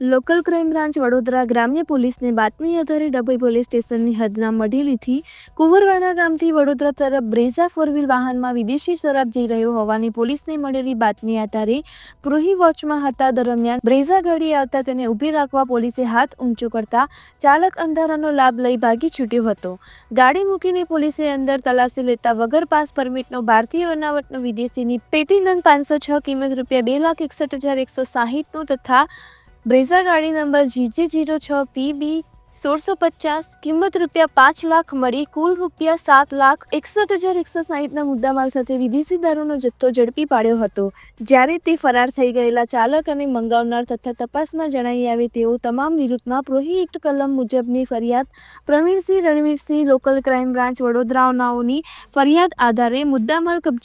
Local crime branch Vadodara ગ્રામ્ય પોલીસને બાતમી આધારે ડભોઈ પોલીસ સ્ટેશનની હદના મઢેલીથી કુંવરવાડા ગામથી વડોદરા તરફ બ્રેઝા ફોર વ્હીલ વાહનમાં વિદેશી શરાબ જઈ રહ્યો હોવાની પોલીસને મળેલી બાતમી આધારે પ્રોહી વોચમાં હતા. દરમિયાન બ્રેઝા ગાડી આવતા તેને ઊભી રાખવા પોલીસે હાથ ઊંચો કરતા ચાલક અંધારાનો લાભ લઈ ભાગી છૂટ્યો હતો. ગાડી મૂકીને પોલીસે અંદર તલાશી લેતા વગર પાસ પરમિટનો ભારતીય બનાવટનો વિદેશીની પેટી નંગ પાંચસો છ કિંમત રૂપિયા બે લાખ એકસઠ હજાર એકસો સાહીઠનું તથા બ્રેઝા ગાડી નંબર જીજે જીરો છ પીબી સોળસો પચાસ, કિંમત રૂપિયા પાંચ લાખ મળી. કુલ રૂપિયા સાત લાખ એકસઠ હજાર એકસો સાહીઠના મુદ્દામાલ સાથે વિદેશી દારૂનો જથ્થો ઝડપી પાડ્યો હતો. જ્યારે તે ફરાર થઈ ગયેલા ચાલક અને મંગાવનાર તથા તપાસમાં જણાઈ આવે તેઓ તમામ વિરુદ્ધમાં પ્રોહી કલમ મુજબની ફરિયાદ Pravinsinh Ranvirsinh local crime branch વડોદરાનાઓની ફરિયાદ આધારે મુદ્દામાલ કબજે